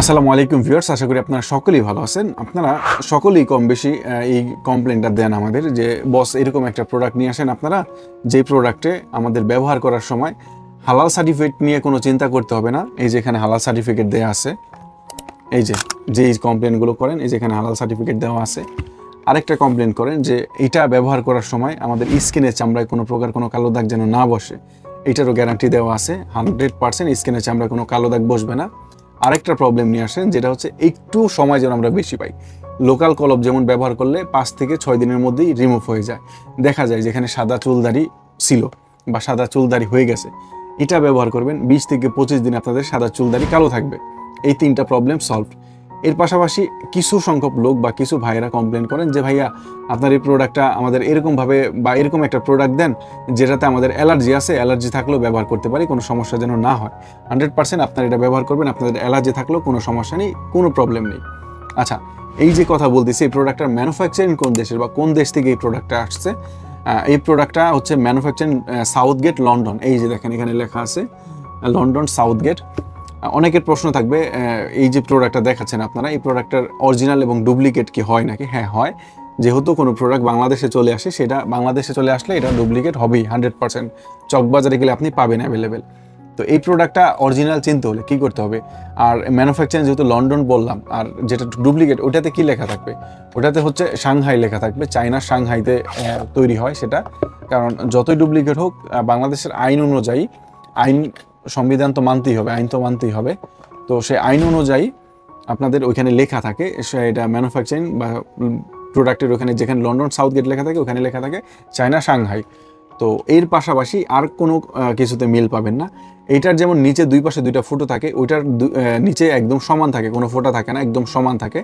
আসসালামু আলাইকুম ভিউয়ার্স, আশা করি আপনারা সকলেই ভালো আছেন। আপনারা সকলেই কম বেশি এই কমপ্লেনটা দেন আমাদের যে, বস, এরকম একটা প্রোডাক্ট নিয়ে আসেন। আপনারা যেই প্রোডাক্টে আমাদের ব্যবহার করার সময় হালাল সার্টিফিকেট নিয়ে কোনো চিন্তা করতে হবে না। এই যে এখানে হালাল সার্টিফিকেট দেওয়া আছে, এই যে যে কমপ্লেনগুলো করেন, এই যে এখানে হালাল সার্টিফিকেট দেওয়া আছে। আরেকটা কমপ্লেন করেন যে, এটা ব্যবহার করার সময় আমাদের স্কিনের চামড়ায় কোনো প্রকার কোনো কালো দাগ যেন না বসে, এটারও গ্যারান্টি দেওয়া আছে। হান্ড্রেড পার্সেন্ট স্কিনের চামড়ায় কোনো কালো দাগ বসবে না। আরেকটা প্রবলেম নিয়ে আসেন, যেটা হচ্ছে একটু সময় যেন আমরা বেশি পাই। লোকাল কলব যেমন ব্যবহার করলে পাঁচ থেকে ছয় দিনের মধ্যেই রিমুভ হয়ে যায়। দেখা যায় যেখানে সাদা চুলদারি ছিল বা সাদা চুলদারি হয়ে গেছে। এটা ব্যবহার করবেন, বিশ থেকে পঁচিশ দিন আপনাদের সাদা চুলদারি কালো থাকবে। এই তিনটা প্রবলেম সলভ এর পাশাপাশি কিছু সংখ্যক লোক বা কিছু ভাইয়েরা কমপ্লেন করেন যে, ভাইয়া, আপনার এই প্রোডাক্টটা আমাদের এরকমভাবে বা এরকম একটা প্রোডাক্ট দেন যেটাতে আমাদের অ্যালার্জি আছে অ্যালার্জি থাকলেও ব্যবহার করতে পারি, কোনো সমস্যা যেন না হয়। হান্ড্রেড পার্সেন্ট আপনারা এটা ব্যবহার করবেন, আপনাদের অ্যালার্জি থাকলেও কোনো সমস্যা নেই, কোনো প্রবলেম নেই। আচ্ছা এই যে কথা বলতেছি, এই প্রোডাক্টটার ম্যানুফ্যাকচারিং কোন দেশের বা কোন দেশ থেকে এই প্রোডাক্টটা আসছে? এই প্রোডাক্টটা হচ্ছে ম্যানুফ্যাকচারিং সাউথ গেট লন্ডন এই যে দেখেন, এখানে লেখা আছে লন্ডন সাউথ গেট অনেকের প্রশ্ন থাকবে এই যে প্রোডাক্টটা দেখাচ্ছেন আপনারা, এই প্রোডাক্টটার অরিজিনাল এবং ডুপ্লিকেট কি হয় নাকি? হ্যাঁ হয়। যেহেতু কোনো প্রোডাক্ট বাংলাদেশে চলে আসে, সেটা বাংলাদেশে চলে আসলে এটা ডুপ্লিকেট হবেই হান্ড্রেড পার্সেন্ট চকবাজারে গেলে আপনি পাবেন অ্যাভেলেবেল তো এই প্রোডাক্টটা অরিজিনাল চিনতে হলে কি করতে হবে? আর ম্যানুফ্যাকচারিং যেহেতু লন্ডন বললাম, আর যেটা ডুপ্লিকেট ওটাতে কি লেখা থাকবে? ওটাতে হচ্ছে সাংহাই লেখা থাকবে, চায়না সাংহাইতে তৈরি হয় সেটা। কারণ যতই ডুপ্লিকেট হোক বাংলাদেশের আইন অনুযায়ী, আইন সংবিধান তো মানতেই হবে, আইন তো মানতেই হবে। তো সেই আইন অনুযায়ী আপনাদের ওইখানে লেখা থাকে এটা ম্যানুফ্যাকচারিং বা প্রোডাক্টের ওখানে যেখানে লন্ডন সাউথ গেট লেখা থাকে, ওখানে লেখা থাকে চায়না সাংহাই তো এর পাশাপাশি আর কোনো কিছুতে মিল পাবেন না। এইটার যেমন নিচে দুই পাশে দুইটা ফুটো থাকে, ওইটার নিচে একদম সমান থাকে, কোনো ফোটা থাকে না, একদম সমান থাকে।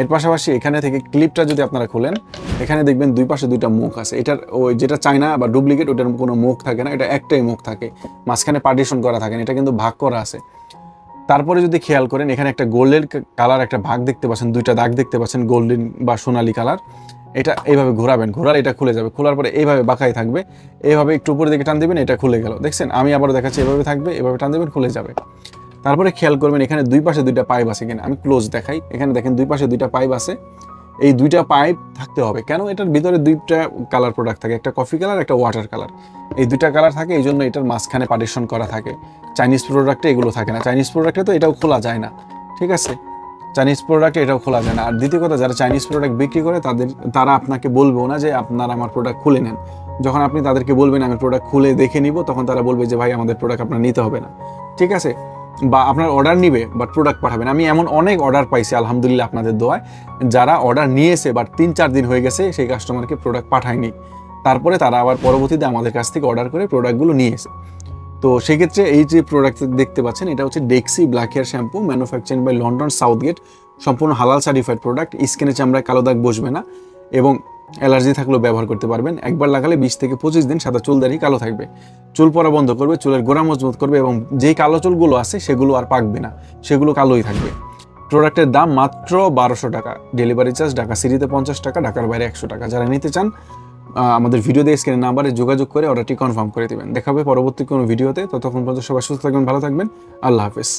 এর পাশাপাশি এখানে থেকে ক্লিপটা যদি আপনারা খোলেন, এখানে দেখবেন দুই পাশে দুইটা মুখ আছে। এটার ওই যেটা চায়না বা ডুপ্লিকেট ওটার কোনো মুখ থাকে না, এটা একটাই মুখ থাকে। মাঝখানে পার্টিশন করা থাকে না, এটা কিন্তু ভাগ করা আছে। তারপরে যদি খেয়াল করেন, এখানে একটা গোল্ডেন কালার একটা ভাগ দেখতে পাচ্ছেন, দুইটা দাগ দেখতে পাচ্ছেন গোল্ডেন বা সোনালী কালার এটা এইভাবে ঘোরাবেন, ঘোরার এটা খুলে যাবে। খোলার পরে এইভাবে বাঁকাই থাকবে। এইভাবে একটু উপরে দিকে টান দিবেন, এটা খুলে গেল। দেখছেন? আমি আবার দেখাচ্ছি, এভাবে থাকবে, এভাবে টান দিবেন, খুলে যাবে। তারপরে খেয়াল করবেন এখানে দুই পাশে দুইটা পাইপ আছে কিনা। আমি ক্লোজ দেখাই। এখানে দেখেন দুই পাশে দুইটা পাইপ আছে। এই দুইটা পাইপ থাকতে হবে। কেন? এটার ভিতরে দুইটা কালার প্রোডাক্ট থাকে। একটা কফি কালার একটা ওয়াটার কালার এই দুইটা কালার থাকে, এই জন্য এটার মাঝখানে পার্টিশন করা থাকে। চাইনিজ প্রোডাক্টে এগুলো থাকে না। চাইনিজ প্রোডাক্টে তো এটাও খোলা যায় না। ঠিক আছে? চাইনিজ প্রোডাক্টে এটাও খোলা যায় না। আর দ্বিতীয় কথা, যারা চাইনিজ প্রোডাক্ট বিক্রি করে, তাদের, তারা আপনাকে বলবেও না যে আপনারা আমার প্রোডাক্ট খুলে নেন। যখন আপনি তাদেরকে বলবেন, আমি প্রোডাক্ট খুলে দেখে নিব, তখন তারা বলবে যে, ভাই, আমাদের প্রোডাক্ট আপনার নিতে হবে না। ঠিক আছে? বা আপনার অর্ডার নিবে বাট প্রোডাক্ট পাঠাবেন আমি এমন অনেক অর্ডার পাইছি, আলহামদুলিল্লাহ, আপনাদের দোয়ায়। যারা অর্ডার নিয়েছে বাট তিন চার দিন হয়ে গেছে, সেই কাস্টমারকে প্রোডাক্ট পাঠায়নি। তারপরে তারা আবার পরবর্তীতে আমাদের কাছ থেকে অর্ডার করে প্রোডাক্টগুলো নিয়েছে। তো সেক্ষেত্রে এই যে প্রোডাক্ট দেখতে পাচ্ছেন, এটা হচ্ছে Dexe black hair shampoo manufacturing by London south gate সম্পূর্ণ হালাল সার্টিফাইড প্রোডাক্ট স্কিনে চামড়ায় কালো দাগ বসবে না। এবং অ্যালার্জি থাকলেও ব্যবহার করতে পারবেন। একবার লাগালে বিশ থেকে পঁচিশ দিন সাদা চুল দাঁড়িয়ে কালো থাকবে। চুল পরা বন্ধ করবে, চুলের গোড়া মজবুত করবে এবং যেই কালো চুলগুলো আছে সেগুলো আর পাকবে না, সেগুলো কালোই থাকবে। প্রোডাক্টের দাম মাত্র বারোশো টাকা, ডেলিভারি চার্জ ঢাকা সিটিতে পঞ্চাশ টাকা, ঢাকার বাইরে একশো টাকা। যারা নিতে চান আমাদের ভিডিও দিয়ে স্ক্রিনের নাম্বারে যোগাযোগ করে অর্ডারটি কনফার্ম করে দেবেন। দেখাবে পরবর্তী কোনো ভিডিওতে। ততক্ষণ পর্যন্ত সবাই সুস্থ থাকবেন, ভালো থাকবেন। আল্লাহ হাফিজ।